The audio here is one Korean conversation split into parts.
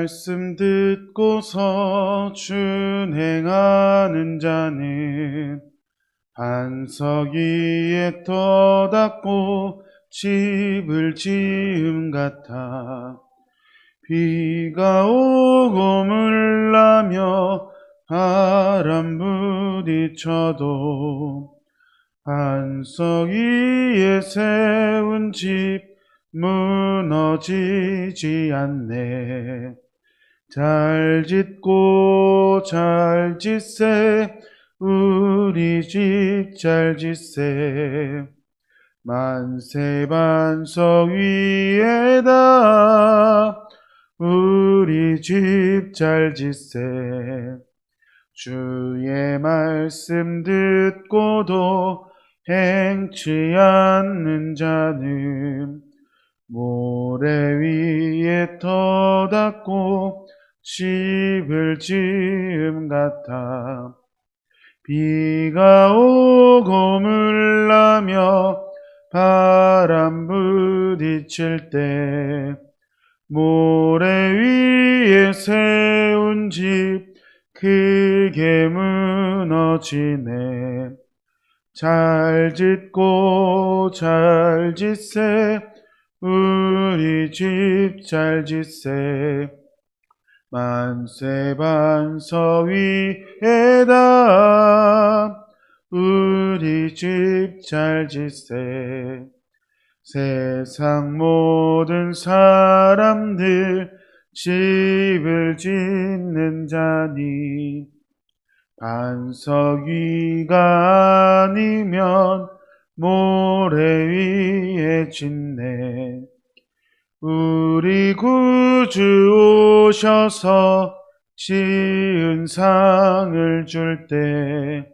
말씀 듣고서 준행하는 자는 반석 위에 떠닫고 집을 지음 같아 비가 오고 물나며 바람 부딪혀도 반석 위에 세운 집 무너지지 않네. 잘 짓고 잘 짓세. 우리 집 잘 짓세. 만세 반석 위에다. 우리 집 잘 짓세. 주의 말씀 듣고도 행치 않는 자는 모래 위에 터닫고 집을 지음 같아. 비가 오고 물나며 바람 부딪힐 때 모래 위에 세운 집 크게 무너지네. 잘 짓고 잘 짓세. 우리 집 잘 짓세 만세 반석 위에다 우리 집잘 짓세. 세상 모든 사람들 집을 짓는 자니 반석 위가 아니면 모래 위에 짓네 우리 구주 오셔서 지은 상을 줄 때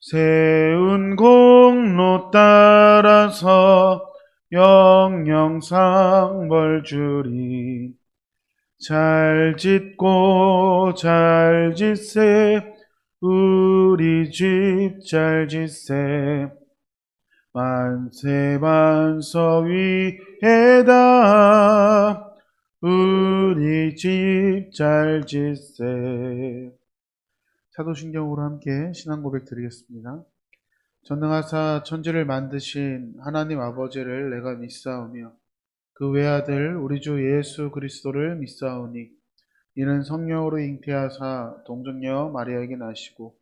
세운 공로 따라서 영영상 벌 주리. 잘 짓고 잘 짓세. 우리 집 잘 짓세 만세 반석 위에다 우리 집잘 짓세 사도신경으로 함께 신앙 고백 드리겠습니다. 전능하사 천지를 만드신 하나님 아버지를 내가 믿사오며 그 외아들 우리 주 예수 그리스도를 믿사오니 이는 성령으로 잉태하사 동정녀 마리아에게 나시고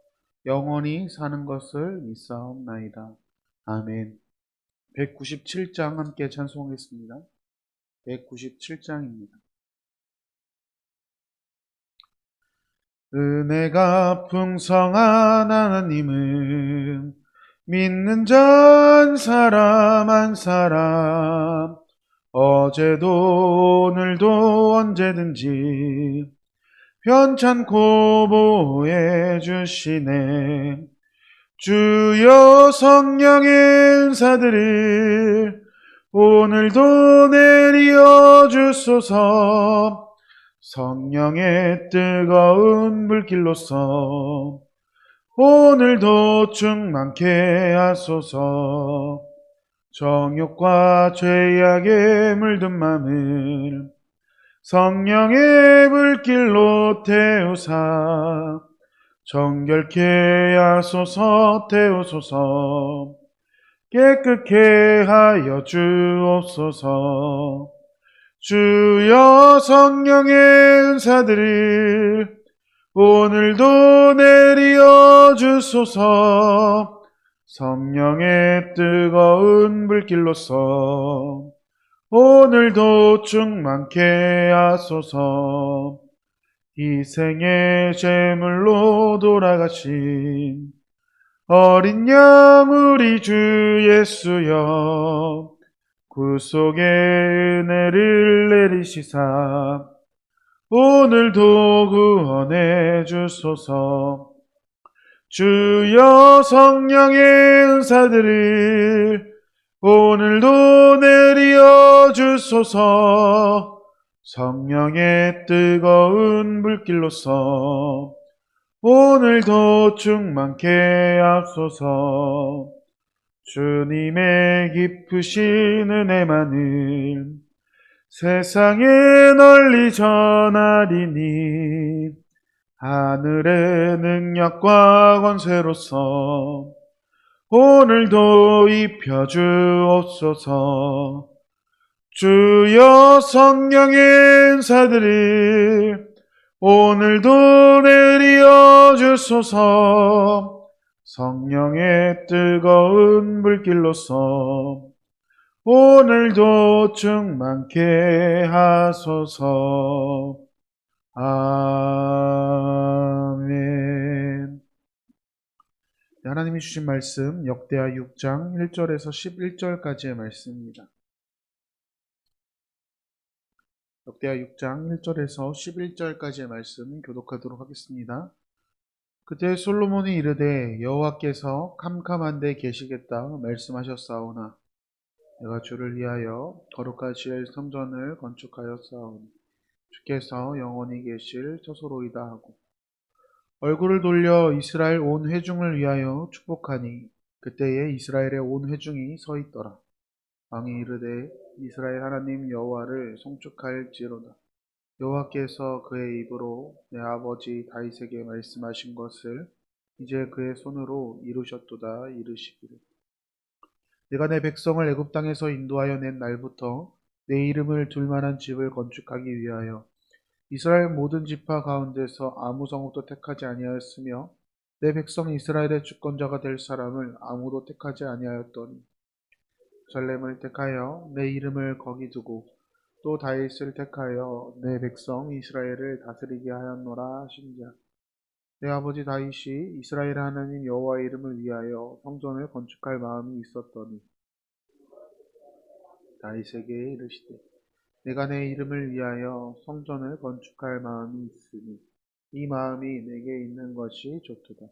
영원히 사는 것을 믿사옵나이다. 아멘. 197장 함께 찬송하겠습니다. 197장입니다. 은혜가 풍성한 하나님은 믿는 자한 사람 한 사람 어제도 오늘도 언제든지 편찮고 보호해 주시네. 주여 성령의 은사들을 오늘도 내리어 주소서. 성령의 뜨거운 불길로서 오늘도 충만케 하소서. 정욕과 죄악에 물든 마음을 성령의 불길로 태우사. 정결케 하소서 태우소서. 깨끗게 하여 주옵소서. 주여 성령의 은사들을 오늘도 내리어 주소서. 성령의 뜨거운 불길로서 오늘도 충만케 하소서 희생의 제물로 돌아가신 어린 양 우리 주 예수여 구속의 은혜를 내리시사 오늘도 구원해 주소서. 주여 성령의 은사들을 오늘도 내려 주소서. 성령의 뜨거운 불길로서 오늘도 충만케 앞소서. 주님의 깊으신 은혜만을 세상에 널리 전하리니 하늘의 능력과 권세로서 오늘도 입혀주옵소서 주여 성령의 은사들을 오늘도 내려 주소서 성령의 뜨거운 불길로서 오늘도 충만케 하소서. 아멘. 네, 하나님이 주신 말씀 역대하 6장 1절에서 11절까지의 말씀입니다. 역대하 6장 1절에서 11절까지의 말씀 교독하도록 하겠습니다. 그때 솔로몬이 이르되 여호와께서 캄캄한 데 계시겠다 말씀하셨사오나 내가 주를 위하여 거룩하실 성전을 건축하였사오니 주께서 영원히 계실 처소로이다 하고 얼굴을 돌려 이스라엘 온 회중을 위하여 축복하니 그때에 이스라엘의 온 회중이 서 있더라. 왕이 이르되 이스라엘 하나님 여호와를 송축할지로다. 여호와께서 그의 입으로 내 아버지 다윗에게 말씀하신 것을 이제 그의 손으로 이루셨도다 이르시기를. 내가 내 백성을 애굽 땅에서 인도하여 낸 날부터 내 이름을 둘 만한 집을 건축하기 위하여 이스라엘 모든 지파 가운데서 아무 성읍도 택하지 아니하였으며 내 백성 이스라엘의 주권자가 될 사람을 아무도 택하지 아니하였더니 살렘을 택하여 내 이름을 거기 두고 또 다윗을 택하여 내 백성 이스라엘을 다스리게 하였노라 하신자 내 아버지 다윗이 이스라엘 하나님 여호와의 이름을 위하여 성전을 건축할 마음이 있었더니 다윗에게 이르시되 내가 내 이름을 위하여 성전을 건축할 마음이 있으니 이 마음이 내게 있는 것이 좋도다.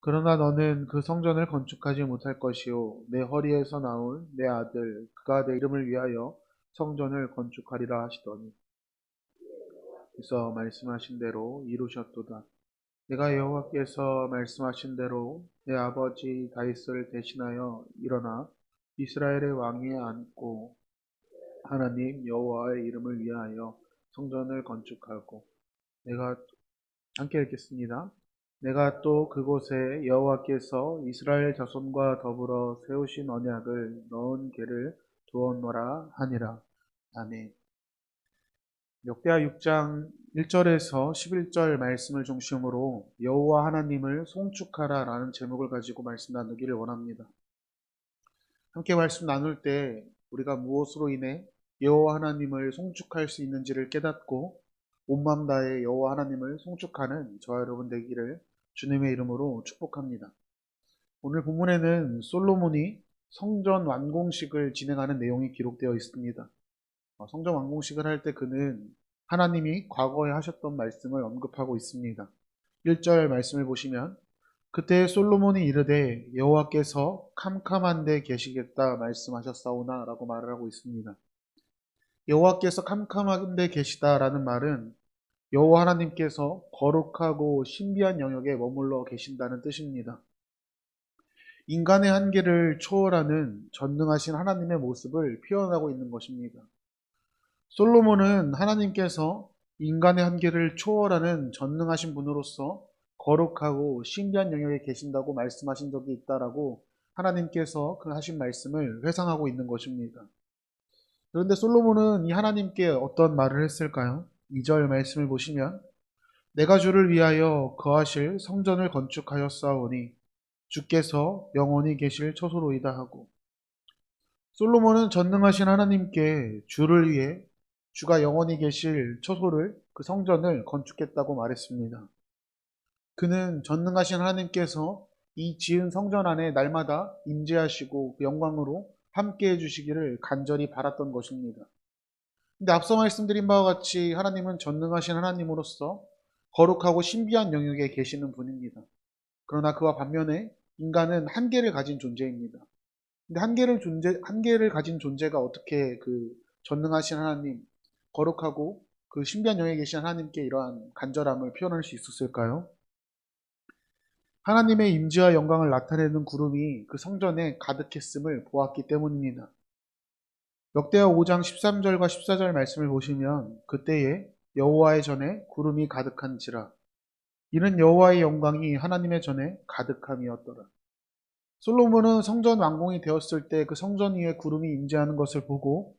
그러나 너는 그 성전을 건축하지 못할 것이요 내 허리에서 나올 내 아들 그가 내 이름을 위하여 성전을 건축하리라 하시더니 그래서 말씀하신 대로 이루셨도다. 내가 여호와께서 말씀하신 대로 내 아버지 다윗을 대신하여 일어나 이스라엘의 왕위에 앉고 하나님 여호와의 이름을 위하여 성전을 건축하고 내가 함께 읽겠습니다. 내가 또 그곳에 여호와께서 이스라엘 자손과 더불어 세우신 언약을 넣은 개를 두었노라 하니라. 아멘. 역대하 6장 1절에서 11절 말씀을 중심으로 여호와 하나님을 송축하라라는 제목을 가지고 말씀 나누기를 원합니다. 함께 말씀 나눌 때 우리가 무엇으로 인해 여호와 하나님을 송축할 수 있는지를 깨닫고 온맘 다해 여호와 하나님을 송축하는 저와 여러분 되기를 주님의 이름으로 축복합니다. 오늘 본문에는 솔로몬이 성전 완공식을 진행하는 내용이 기록되어 있습니다. 어, 성전 완공식을 할 때 그는 하나님이 과거에 하셨던 말씀을 언급하고 있습니다. 1절 말씀을 보시면 그때 솔로몬이 이르되 여호와께서 캄캄한 데 계시겠다 말씀하셨사오나 라고 말을 하고 있습니다. 여호와께서 캄캄한데 계시다라는 말은 여호와 하나님께서 거룩하고 신비한 영역에 머물러 계신다는 뜻입니다. 인간의 한계를 초월하는 전능하신 하나님의 모습을 표현하고 있는 것입니다. 솔로몬은 하나님께서 인간의 한계를 초월하는 전능하신 분으로서 거룩하고 신비한 영역에 계신다고 말씀하신 적이 있다라고 하나님께서 그 하신 말씀을 회상하고 있는 것입니다. 그런데 솔로몬은 이 하나님께 어떤 말을 했을까요? 2절 말씀을 보시면 내가 주를 위하여 거하실 성전을 건축하였사오니 주께서 영원히 계실 처소로이다 하고 솔로몬은 전능하신 하나님께 주를 위해 주가 영원히 계실 처소를 그 성전을 건축했다고 말했습니다. 그는 전능하신 하나님께서 이 지은 성전 안에 날마다 임재하시고 그 영광으로 함께 해주시기를 간절히 바랐던 것입니다. 근데 앞서 말씀드린 바와 같이 하나님은 전능하신 하나님으로서 거룩하고 신비한 영역에 계시는 분입니다. 그러나 그와 반면에 인간은 한계를 가진 존재입니다. 근데 한계를 존재, 한계를 가진 존재가 어떻게 그 전능하신 하나님, 거룩하고 그 신비한 영역에 계신 하나님께 이러한 간절함을 표현할 수 있었을까요? 하나님의 임재와 영광을 나타내는 구름이 그 성전에 가득했음을 보았기 때문입니다. 역대하 5장 13절과 14절 말씀을 보시면 그때에 여호와의 전에 구름이 가득한지라 이는 여호와의 영광이 하나님의 전에 가득함이었더라. 솔로몬은 성전 완공이 되었을 때 그 성전 위에 구름이 임재하는 것을 보고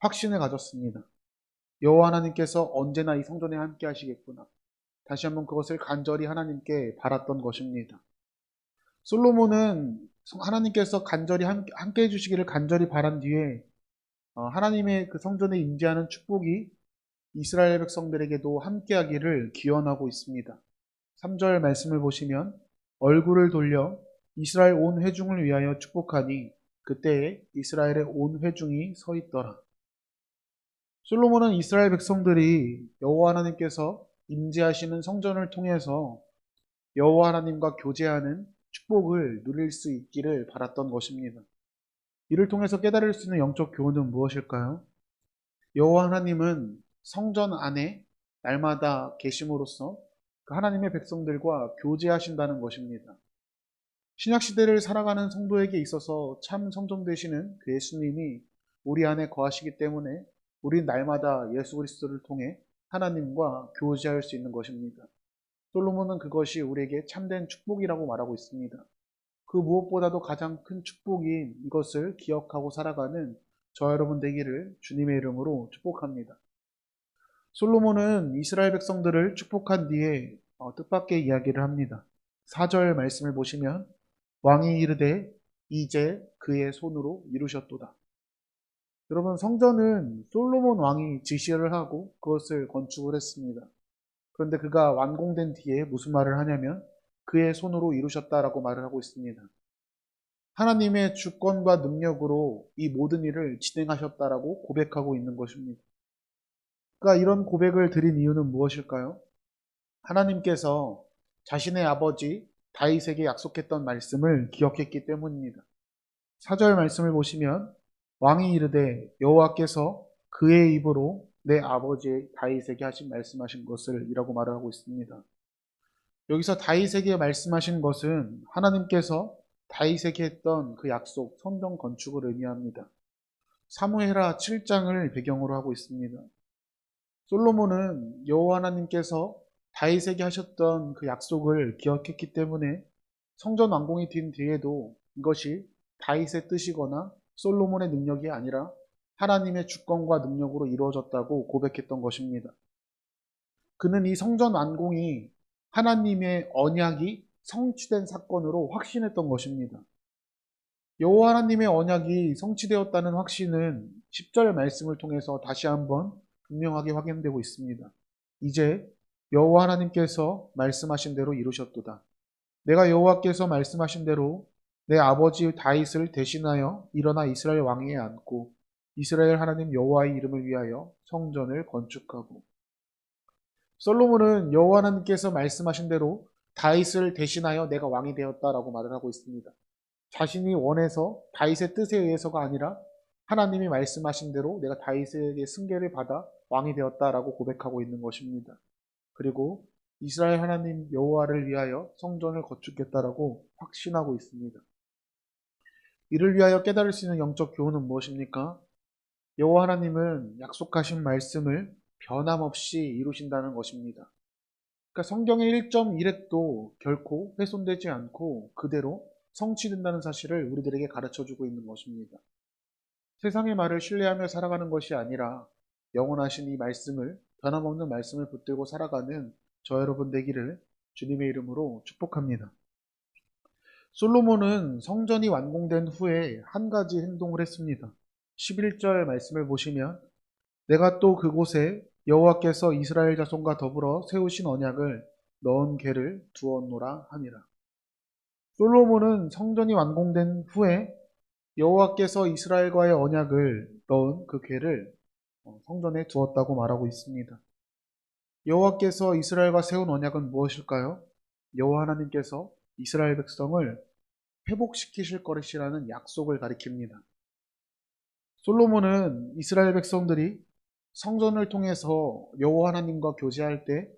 확신을 가졌습니다. 여호와 하나님께서 언제나 이 성전에 함께 하시겠구나. 다시 한번 그것을 간절히 하나님께 바랐던 것입니다. 솔로몬은 하나님께서 간절히 함께 해주시기를 간절히 바란 뒤에 어, 하나님의 그 성전에 임재하는 축복이 이스라엘 백성들에게도 함께하기를 기원하고 있습니다. 3절 말씀을 보시면 얼굴을 돌려 이스라엘 온 회중을 위하여 축복하니 그때에 이스라엘의 온 회중이 서 있더라. 솔로몬은 이스라엘 백성들이 여호와 하나님께서 임재하시는 성전을 통해서 여호와 하나님과 교제하는 축복을 누릴 수 있기를 바랐던 것입니다. 이를 통해서 깨달을 수 있는 영적 교훈은 무엇일까요? 여호와 하나님은 성전 안에 날마다 계심으로써 그 하나님의 백성들과 교제하신다는 것입니다. 신약 시대를 살아가는 성도에게 있어서 참 성전 되시는 그 예수님이 우리 안에 거하시기 때문에 우리 날마다 예수 그리스도를 통해 하나님과 교제할 수 있는 것입니다. 솔로몬은 그것이 우리에게 참된 축복이라고 말하고 있습니다. 그 무엇보다도 가장 큰 축복인 이것을 기억하고 살아가는 저 여러분 되기를 주님의 이름으로 축복합니다. 솔로몬은 이스라엘 백성들을 축복한 뒤에 어, 뜻밖의 이야기를 합니다. 4절 말씀을 보시면 왕이 이르되 이제 그의 손으로 이루셨도다. 여러분 성전은 솔로몬 왕이 지시를 하고 그것을 건축을 했습니다. 그런데 그가 완공된 뒤에 무슨 말을 하냐면 그의 손으로 이루셨다라고 말을 하고 있습니다. 하나님의 주권과 능력으로 이 모든 일을 진행하셨다라고 고백하고 있는 것입니다. 그러니까 이런 고백을 드린 이유는 무엇일까요? 하나님께서 자신의 아버지 다윗에게 약속했던 말씀을 기억했기 때문입니다. 사절 말씀을 보시면 왕이 이르되 여호와께서 그의 입으로 내 아버지 다윗에게 하신 말씀하신 것을 이라고 말을 하고 있습니다. 여기서 다윗에게 말씀하신 것은 하나님께서 다윗에게 했던 그 약속, 성전 건축을 의미합니다. 사무해라 7장을 배경으로 하고 있습니다. 솔로몬은 여호와 하나님께서 다윗에게 하셨던 그 약속을 기억했기 때문에 성전 완공이 된 뒤에도 이것이 다윗의 뜻이거나 솔로몬의 능력이 아니라 하나님의 주권과 능력으로 이루어졌다고 고백했던 것입니다. 그는 이 성전 완공이 하나님의 언약이 성취된 사건으로 확신했던 것입니다. 여호와 하나님의 언약이 성취되었다는 확신은 10절 말씀을 통해서 다시 한번 분명하게 확인되고 있습니다. 이제 여호와 하나님께서 말씀하신 대로 이루셨도다. 내가 여호와께서 말씀하신 대로 내 아버지 다윗을 대신하여 일어나 이스라엘 왕위에 앉고 이스라엘 하나님 여호와의 이름을 위하여 성전을 건축하고 솔로몬은 여호와 하나님께서 말씀하신 대로 다윗을 대신하여 내가 왕이 되었다라고 말을 하고 있습니다. 자신이 원해서 다윗의 뜻에 의해서가 아니라 하나님이 말씀하신 대로 내가 다윗에게 승계를 받아 왕이 되었다라고 고백하고 있는 것입니다. 그리고 이스라엘 하나님 여호와를 위하여 성전을 건축했다라고 확신하고 있습니다. 이를 위하여 깨달을 수 있는 영적 교훈은 무엇입니까? 여호와 하나님은 약속하신 말씀을 변함없이 이루신다는 것입니다. 그러니까 성경의 1.1핵도 결코 훼손되지 않고 그대로 성취된다는 사실을 우리들에게 가르쳐 주고 있는 것입니다. 세상의 말을 신뢰하며 살아가는 것이 아니라 영원하신 이 말씀을 변함없는 말씀을 붙들고 살아가는 저 여러분 되기를 주님의 이름으로 축복합니다. 솔로몬은 성전이 완공된 후에 한 가지 행동을 했습니다. 11절 말씀을 보시면 내가 또 그곳에 여호와께서 이스라엘 자손과 더불어 세우신 언약을 넣은 개를 두었노라 하니라. 솔로몬은 성전이 완공된 후에 여호와께서 이스라엘과의 언약을 넣은 그 궤를 어, 성전에 두었다고 말하고 있습니다. 여호와께서 이스라엘과 세운 언약은 무엇일까요? 여호와 하나님께서 이스라엘 백성을 회복시키실 것이라는 약속을 가리킵니다. 솔로몬은 이스라엘 백성들이 성전을 통해서 여호와 하나님과 교제할 때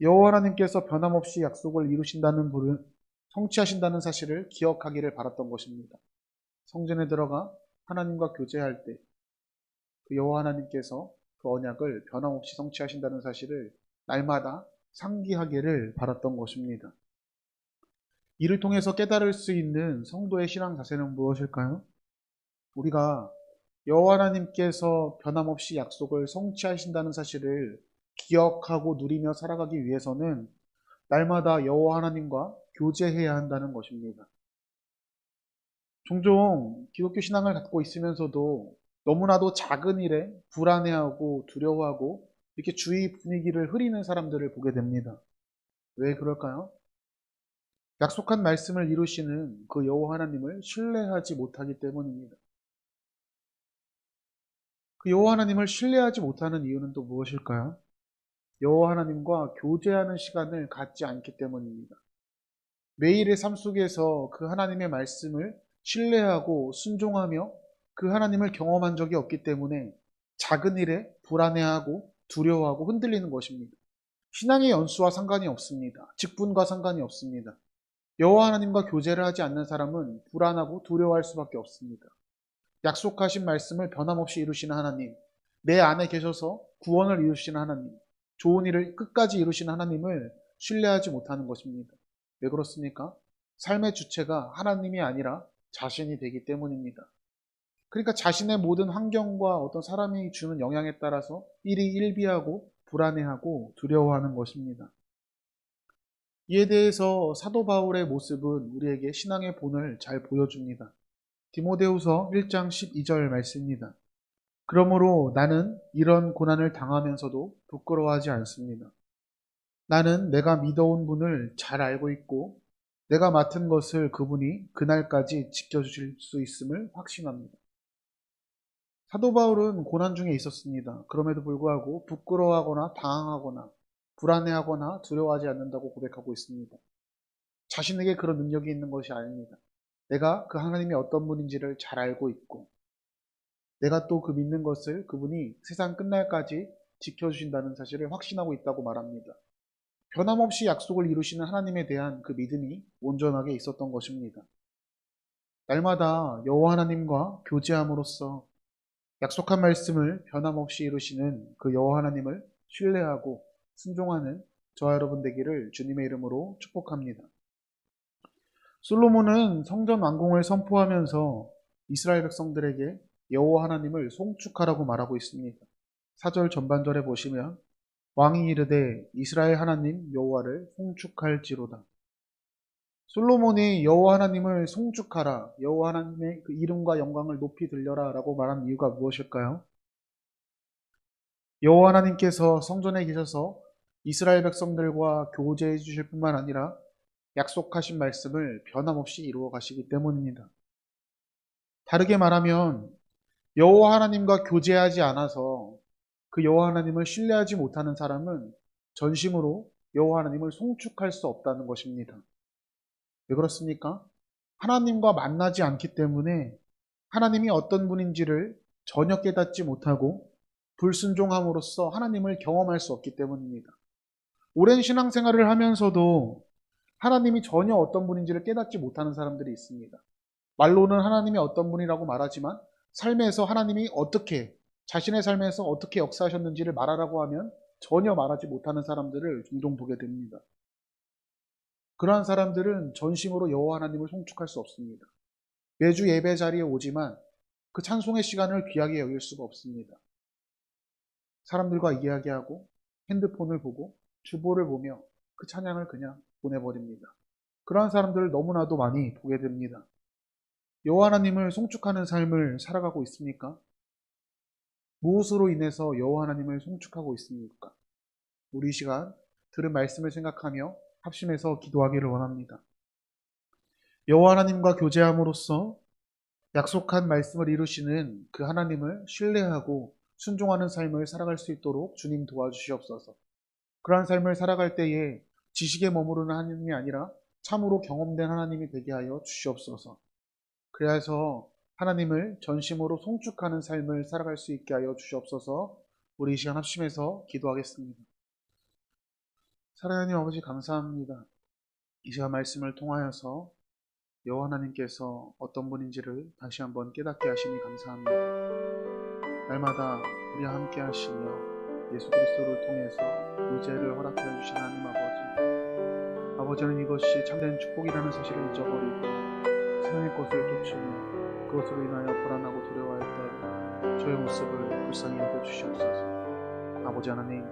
여호와 하나님께서 변함없이 약속을 이루신다는 분을 성취하신다는 사실을 기억하기를 바랐던 것입니다. 성전에 들어가 하나님과 교제할 때 그 여호와 하나님께서 그 언약을 변함없이 성취하신다는 사실을 날마다 상기하기를 바랐던 것입니다. 이를 통해서 깨달을 수 있는 성도의 신앙 자세는 무엇일까요? 우리가 여호와 하나님께서 변함없이 약속을 성취하신다는 사실을 기억하고 누리며 살아가기 위해서는 날마다 여호와 하나님과 교제해야 한다는 것입니다. 종종 기독교 신앙을 갖고 있으면서도 너무나도 작은 일에 불안해하고 두려워하고 이렇게 주위 분위기를 흐리는 사람들을 보게 됩니다. 왜 그럴까요? 약속한 말씀을 이루시는 그 여호와 하나님을 신뢰하지 못하기 때문입니다. 그 여호와 하나님을 신뢰하지 못하는 이유는 또 무엇일까요? 여호와 하나님과 교제하는 시간을 갖지 않기 때문입니다. 매일의 삶 속에서 그 하나님의 말씀을 신뢰하고 순종하며 그 하나님을 경험한 적이 없기 때문에 작은 일에 불안해하고 두려워하고 흔들리는 것입니다. 신앙의 연수와 상관이 없습니다. 직분과 상관이 없습니다. 여호와 하나님과 교제를 하지 않는 사람은 불안하고 두려워할 수밖에 없습니다. 약속하신 말씀을 변함없이 이루시는 하나님, 내 안에 계셔서 구원을 이루시는 하나님, 좋은 일을 끝까지 이루시는 하나님을 신뢰하지 못하는 것입니다. 왜 그렇습니까? 삶의 주체가 하나님이 아니라 자신이 되기 때문입니다. 그러니까 자신의 모든 환경과 어떤 사람이 주는 영향에 따라서 일이 일비하고 불안해하고 두려워하는 것입니다. 이에 대해서 사도 바울의 모습은 우리에게 신앙의 본을 잘 보여줍니다. 디모데후서 1장 12절 말씀입니다. 그러므로 나는 이런 고난을 당하면서도 부끄러워하지 않습니다. 나는 내가 믿어온 분을 잘 알고 있고 내가 맡은 것을 그분이 그날까지 지켜주실 수 있음을 확신합니다. 사도 바울은 고난 중에 있었습니다. 그럼에도 불구하고 부끄러워하거나 당황하거나 불안해하거나 두려워하지 않는다고 고백하고 있습니다. 자신에게 그런 능력이 있는 것이 아닙니다. 내가 그 하나님이 어떤 분인지를 잘 알고 있고 내가 또 그 믿는 것을 그분이 세상 끝날까지 지켜주신다는 사실을 확신하고 있다고 말합니다. 변함없이 약속을 이루시는 하나님에 대한 그 믿음이 온전하게 있었던 것입니다. 날마다 여호와 하나님과 교제함으로써 약속한 말씀을 변함없이 이루시는 그 여호와 하나님을 신뢰하고 순종하는 저와 여러분 되기를 주님의 이름으로 축복합니다. 솔로몬은 성전 완공을 선포하면서 이스라엘 백성들에게 여호와 하나님을 송축하라고 말하고 있습니다. 사절 전반절에 보시면 왕이 이르되 이스라엘 하나님 여호와를 송축할지로다. 솔로몬이 여호와 하나님을 송축하라, 여호와 하나님의 그 이름과 영광을 높이 들려라라고 말한 이유가 무엇일까요? 여호와 하나님께서 성전에 계셔서 이스라엘 백성들과 교제해 주실 뿐만 아니라 약속하신 말씀을 변함없이 이루어 가시기 때문입니다. 다르게 말하면 여호와 하나님과 교제하지 않아서 그 여호와 하나님을 신뢰하지 못하는 사람은 전심으로 여호와 하나님을 송축할 수 없다는 것입니다. 왜 그렇습니까? 하나님과 만나지 않기 때문에 하나님이 어떤 분인지를 전혀 깨닫지 못하고 불순종함으로써 하나님을 경험할 수 없기 때문입니다. 오랜 신앙생활을 하면서도 하나님이 전혀 어떤 분인지를 깨닫지 못하는 사람들이 있습니다. 말로는 하나님이 어떤 분이라고 말하지만 삶에서 하나님이 어떻게 자신의 삶에서 어떻게 역사하셨는지를 말하라고 하면 전혀 말하지 못하는 사람들을 종종 보게 됩니다. 그러한 사람들은 전심으로 여호와 하나님을 송축할 수 없습니다. 매주 예배 자리에 오지만 그 찬송의 시간을 귀하게 여길 수가 없습니다. 사람들과 이야기하고 핸드폰을 보고 주보를 보며 그 찬양을 그냥 보내버립니다. 그러한 사람들을 너무나도 많이 보게 됩니다. 여호와 하나님을 송축하는 삶을 살아가고 있습니까? 무엇으로 인해서 여호와 하나님을 송축하고 있습니까? 우리 시간 들은 말씀을 생각하며 합심해서 기도하기를 원합니다. 여호와 하나님과 교제함으로써 약속한 말씀을 이루시는 그 하나님을 신뢰하고 순종하는 삶을 살아갈 수 있도록 주님 도와주시옵소서. 그러한 삶을 살아갈 때에 지식에 머무르는 하나님이 아니라 참으로 경험된 하나님이 되게 하여 주시옵소서. 그래서 하나님을 전심으로 송축하는 삶을 살아갈 수 있게 하여 주시옵소서. 우리 이 시간 합심해서 기도하겠습니다. 사랑하는 아버지 감사합니다. 이 시간 말씀을 통하여서 여호와 하나님께서 어떤 분인지를 다시 한번 깨닫게 하시니 감사합니다. 날마다 우리와 함께 하시며 예수 그리스도를 통해서 의제를 허락해 주신 하나님 아버지 아버지는 이것이 참된 축복이라는 사실을 잊어버리고 세상의 것을 쫓으며 그것으로 인하여 불안하고 두려워할 때 저의 모습을 불쌍히 여겨 주시옵소서. 아버지 하나님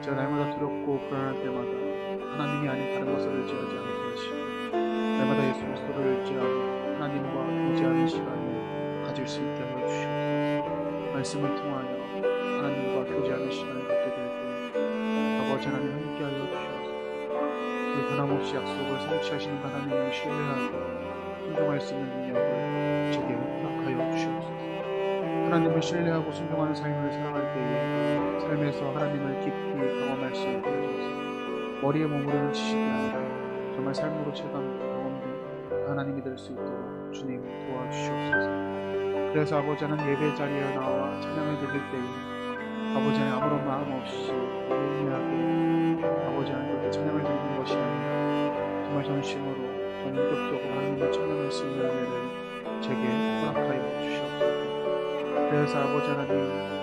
제가 날마다 두렵고 불안할 때마다 하나님이 아닌 다른 것을 의지하지 않게 하시고 날마다 예수 그리스도를 의지하고 하나님과 교제하는 시간을 가질 수 있게 하여 주시옵소서. 말씀을 통하여 하나님과 교제하는 시간을 아버지 하나님 함께 하여 주시옵소서. 그 변함없이 약속을 성취하시는 하나님을 신뢰하고 순종할 수 있는 능력을 제게 허락하여 주시옵소서. 하나님을 신뢰하고 순종하는 삶을 살아갈 때에 삶에서 하나님을 깊이 경험할 수 있게 하소서. 머리에 머무르는 지식이 아니라 정말 삶으로 체감하고 경험된 하나님이 될 수 있도록 주님 도와주시옵소서. 그래서 아버지 하나님 예배 자리에 나와 찬양을 드릴 때에 아버지 하나님 아무런 마음 없이 무의미하게 아버지 하나님 그렇게 찬양을 드리는 것이 아니라 정말 전심으로 전격적으로 하나님을 찬양할 수 있는 은혜를 제게 허락하여 주시옵소서. 그래서 아버지 하나님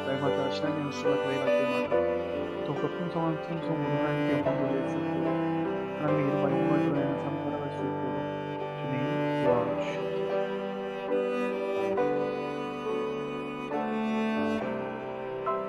날마다 신앙의 연수가 더해갈 때마다 더욱더 풍성한 풍성으로 하나님께 영광 돌릴 수 있고 하나님의 이름과 영광을 드러내는 삶